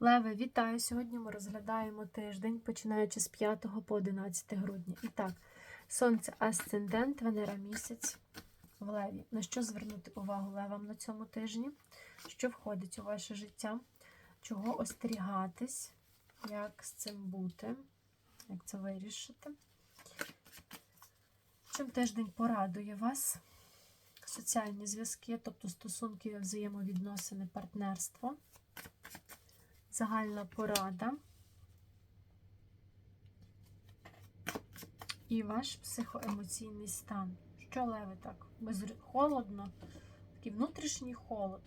Леви, вітаю! Сьогодні ми розглядаємо тиждень, починаючи з 5 по 11 грудня. І так, Сонце Асцендент, Венера місяць в Леві. На що звернути увагу левам на цьому тижні? Що входить у ваше життя? Чого остерігатись? Як з цим бути? Як це вирішити? Чим тиждень порадує вас? Соціальні зв'язки, тобто стосунки, взаємовідносини, партнерство. Загальна порада. І ваш психоемоційний стан. Що леви так? Без... Холодно, такий внутрішній холод.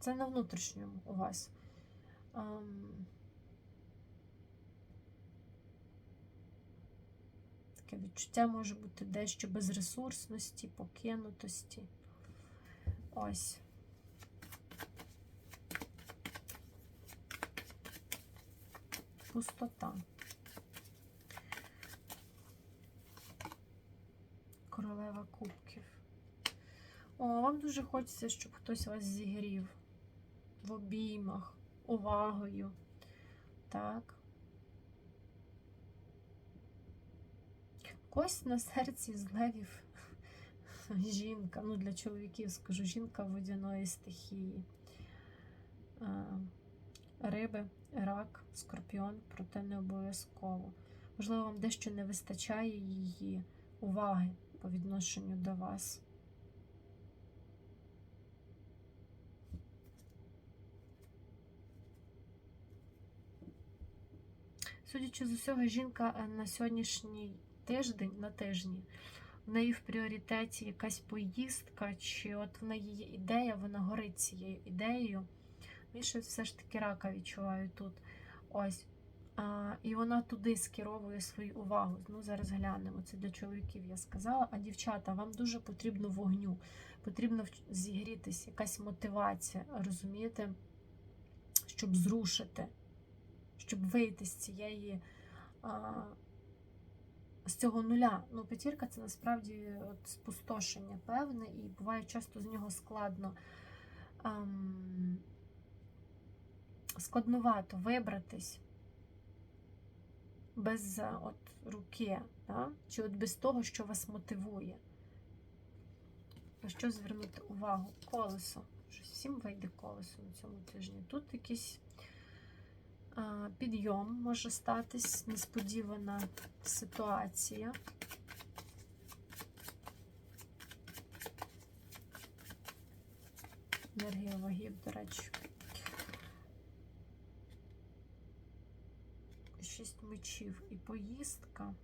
Це на внутрішньому у вас. Ем... Таке відчуття може бути дещо безресурсності, покинутості. Ось. Пустота. Королева кубків. О, вам дуже хочеться, щоб хтось вас зігрів в обіймах, увагою. Так. Когось на серці з левів жінка. Ну, для чоловіків скажу, жінка водяної стихії. Риби, рак, скорпіон, проте не обов'язково. Можливо, вам дещо не вистачає її уваги по відношенню до вас. Судячи з усього, жінка е, на сьогоднішній тиждень, на тижні, в неї в пріоритеті якась поїздка, чи от в неї є ідея, вона горить цією ідеєю. Більше все ж таки рака відчуваю тут. Ось. А, І вона туди скеровує свою увагу. Ну, зараз глянемо. Це для чоловіків я сказала. А дівчата, вам дуже потрібно вогню, потрібно зігрітися, якась мотивація, розумієте? Щоб зрушити, щоб вийти з цієї. А, з цього нуля. Ну, п'ятірка це насправді от спустошення певне, і буває часто з нього складно. Ам, складнувато вибратись без от, руки, да? чи от без того, що вас мотивує. На що звернути увагу? Колесо. Щось всім вийде колесо на цьому тижні. Тут якийсь а, підйом може статись, несподівана ситуація. Енергія вагів, до речі. Шість мечів і поїздка.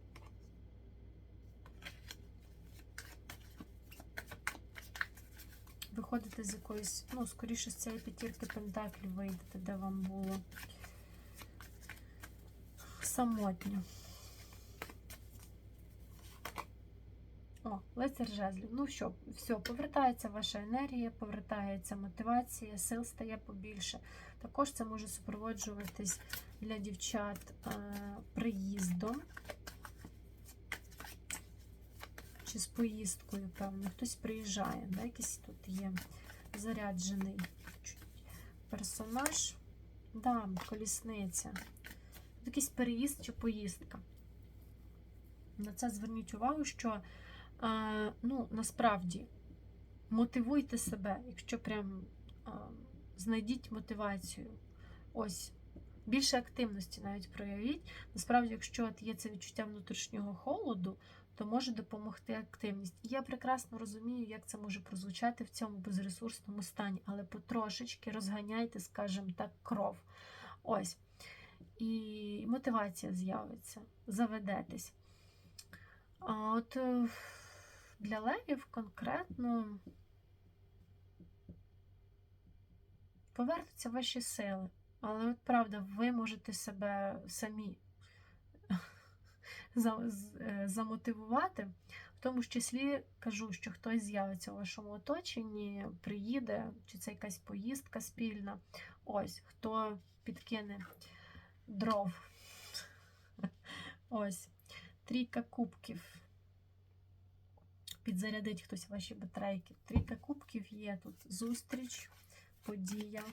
Виходите з якоїсь, ну, скоріше з цієї п'ятірки пентаклів вийдете, де вам було самотньо. О, лицар жезлів. Ну що, все, повертається ваша енергія, повертається мотивація, сил стає побільше. Також це може супроводжуватись для дівчат е, приїздом чи з поїздкою, певно. Хтось приїжджає, да? якийсь тут є заряджений персонаж. Да, колісниця. Якийсь переїзд чи поїздка. На це зверніть увагу, що ну, насправді мотивуйте себе, якщо прям знайдіть мотивацію. Ось, більше активності навіть проявіть. Насправді, якщо от є це відчуття внутрішнього холоду, то може допомогти активність. І я прекрасно розумію, як це може прозвучати в цьому безресурсному стані, але потрошечки розганяйте, скажімо так, кров. Ось. І мотивація з'явиться, заведетесь. А от е, для левів конкретно повернуться ваші сили. Але от правда, ви можете себе самі е, замотивувати. В тому ж числі кажу, що хтось з'явиться у вашому оточенні, приїде, чи це якась поїздка спільна. Ось, хто підкине дров. Ось. Трійка кубків підзарядить хтось ваші батарейки. Трійка кубків є тут зустріч, подія.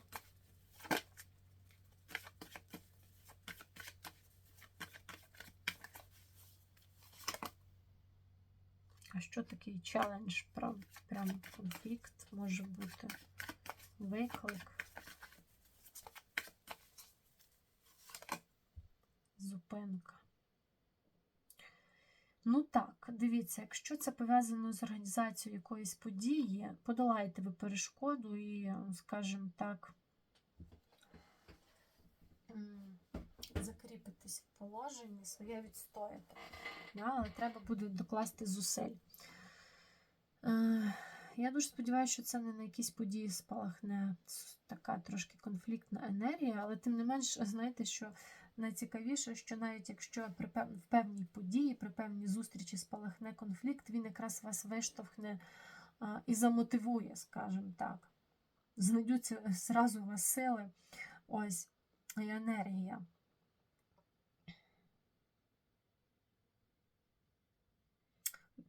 А що такий челендж, прям, прям конфлікт може бути? Виклик, зупинка. Ну так, дивіться, якщо це пов'язано з організацією якоїсь події, подолаєте ви перешкоду і, скажімо так, м, закріпитесь в положенні, своє відстояти. Але треба буде докласти зусиль. Е, я дуже сподіваюся, що це не на якісь події спалахне така трошки конфліктна енергія, але тим не менш, знаєте, що найцікавіше, що навіть якщо при в певній події, при певній зустрічі спалахне конфлікт, він якраз вас виштовхне і замотивує, скажімо так. Знайдуться зразу у вас сили, ось і енергія.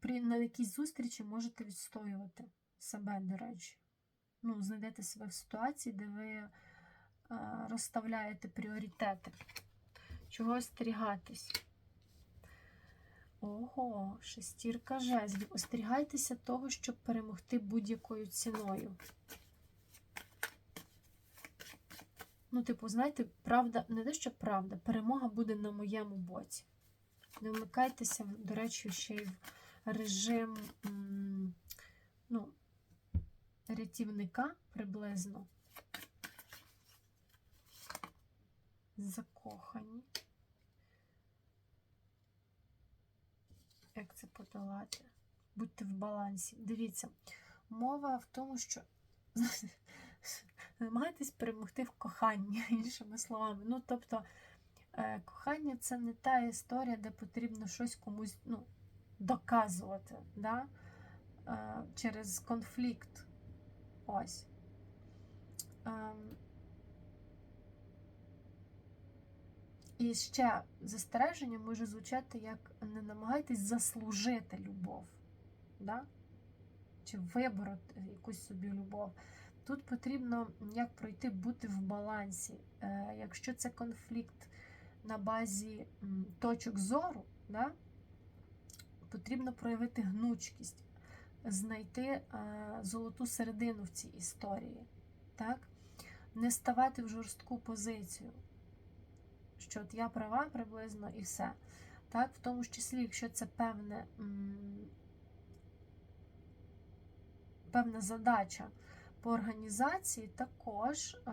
При на якійсь зустрічі можете відстоювати себе, до речі. Ну, знайдете себе в ситуації, де ви розставляєте пріоритети. Чого остерігатись? Ого, шестірка жезлів. Остерігайтеся того, щоб перемогти будь-якою ціною. Ну, типу, знаєте, правда, не те, що правда, перемога буде на моєму боці. Не вмикайтеся, до речі, ще й в режим ну, рятівника приблизно. Закохані. Як це подолати? Будьте в балансі. Дивіться, мова в тому, що намагайтесь перемогти в коханні, іншими словами. Ну, тобто, е, кохання це не та історія, де потрібно щось комусь ну, доказувати да? е, через конфлікт. Ось. І ще застереження може звучати як не намагайтесь заслужити любов, да? чи вибороти якусь собі любов. Тут потрібно як пройти, бути в балансі. Е, якщо це конфлікт на базі точок зору, да? потрібно проявити гнучкість, знайти е, золоту середину в цій історії. Так? Не ставати в жорстку позицію що от я права приблизно і все. Так, В тому числі, якщо це певне, певна задача по організації, також е,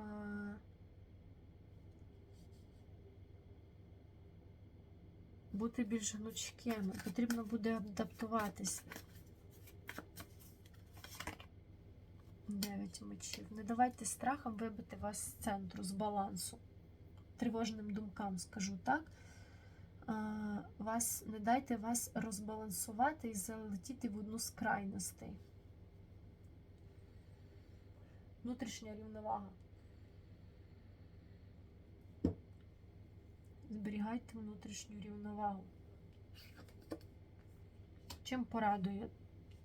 бути більш гнучкими, потрібно буде адаптуватись. Дев'ять мечів. Не давайте страхам вибити вас з центру, з балансу тривожним думкам, скажу так. Вас, Не дайте вас розбалансувати і залетіти в одну з крайностей. Внутрішня рівновага. Зберігайте внутрішню рівновагу. Чим порадує?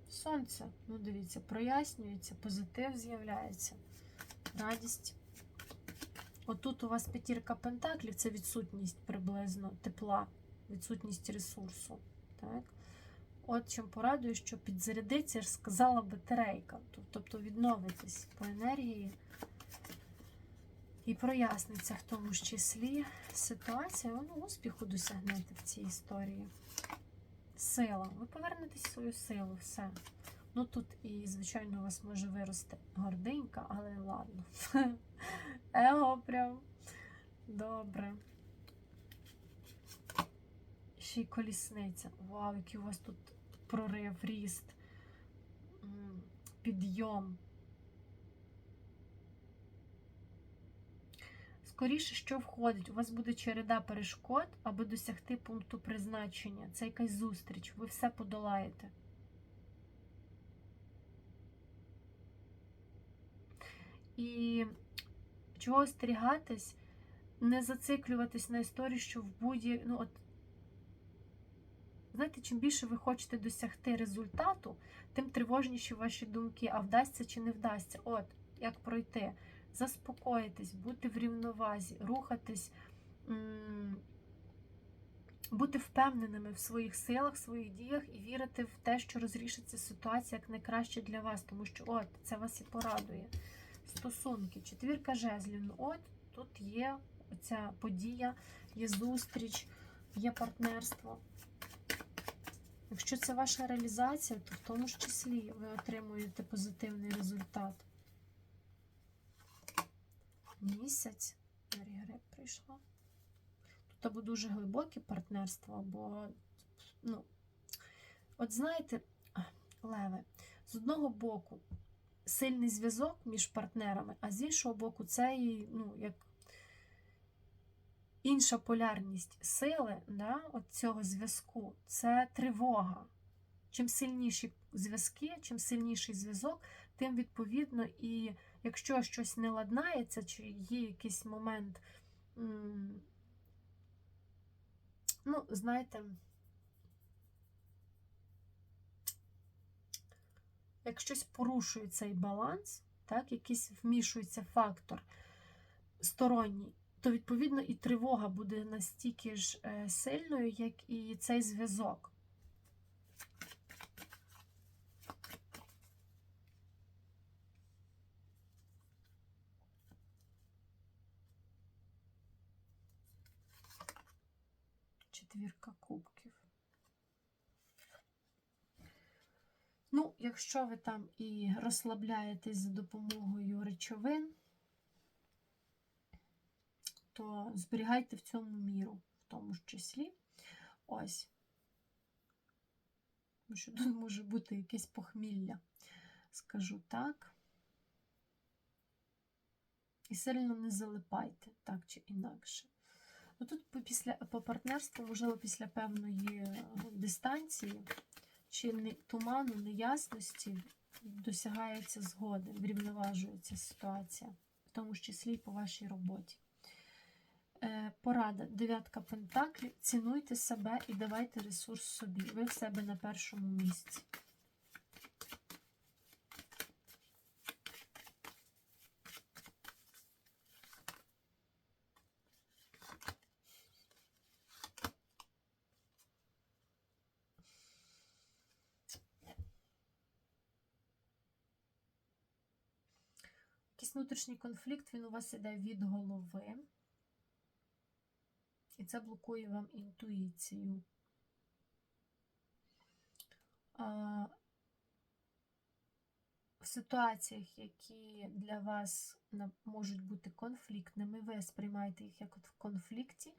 Сонце, ну дивіться, прояснюється, позитив з'являється, радість. Отут у вас п'ятірка пентаклів це відсутність приблизно тепла, відсутність ресурсу. Так? От чим порадую, що підзарядиться, я ж сказала батарейка. Тобто відновитись по енергії і проясниться в тому ж числі ситуація, ну, успіху досягнете в цій історії. Сила. Ви повернетесь в свою силу, все. Ну тут і, звичайно, у вас може вирости гординька, але ладно. Его прям. Добре. Ще й колісниця. Вау, який у вас тут прорив, ріст, підйом. Скоріше, що входить? У вас буде череда перешкод, аби досягти пункту призначення. Це якась зустріч. Ви все подолаєте. І чого остерігатись, не зациклюватись на історії, що в будь ну от знаєте, чим більше ви хочете досягти результату, тим тривожніші ваші думки, а вдасться чи не вдасться. От, як пройти, заспокоїтись, бути в рівновазі, рухатись бути впевненими в своїх силах, своїх діях і вірити в те, що розрішиться ситуація як найкраще для вас, тому що от це вас і порадує. Стосунки, четвірка жезлів. Ну, от тут є ця подія, є зустріч, є партнерство. Якщо це ваша реалізація, то в тому ж числі ви отримуєте позитивний результат. Місяць. Марія прийшла. Тут або дуже глибоке партнерство, або, ну, от знаєте, Леве, з одного боку сильний зв'язок між партнерами, а з іншого боку, це і, ну, як інша полярність сили да, от цього зв'язку це тривога. Чим сильніші зв'язки, чим сильніший зв'язок, тим відповідно, і якщо щось не ладнається, чи є якийсь момент, ну, знаєте, як щось порушує цей баланс, так, якийсь вмішується фактор сторонній, то відповідно і тривога буде настільки ж е, сильною, як і цей зв'язок. Четвірка кубків. Ну, якщо ви там і розслабляєтесь за допомогою речовин, то зберігайте в цьому міру, в тому ж числі. Ось. Тому що тут може бути якесь похмілля, скажу так. І сильно не залипайте, так чи інакше. Ну, Тут після, по партнерству, можливо, після певної е, дистанції чи не, туману, неясності досягається згоди, врівноважується ситуація, в тому числі і по вашій роботі. Е, Порада, дев'ятка пентаклів. Цінуйте себе і давайте ресурс собі. Ви в себе на першому місці. Якийсь внутрішній конфлікт, він у вас іде від голови. І це блокує вам інтуїцію. А, в ситуаціях, які для вас можуть бути конфліктними, ви сприймаєте їх як в конфлікті,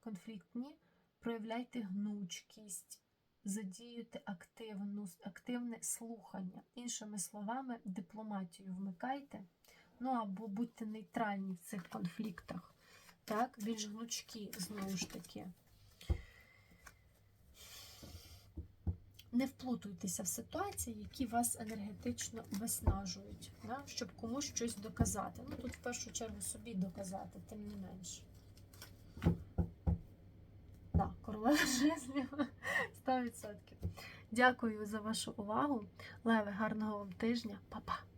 конфліктні, проявляйте гнучкість, задіюйте активну, активне слухання. Іншими словами, дипломатію вмикайте, ну або будьте нейтральні в цих конфліктах. Так, більш гнучкі, знову ж таки. Не вплутуйтеся в ситуації, які вас енергетично виснажують, да? щоб комусь щось доказати. Ну, тут в першу чергу собі доказати, тим не менше. Так, королева жезлів 100%. Дякую за вашу увагу. Леве, гарного вам тижня. Па-па!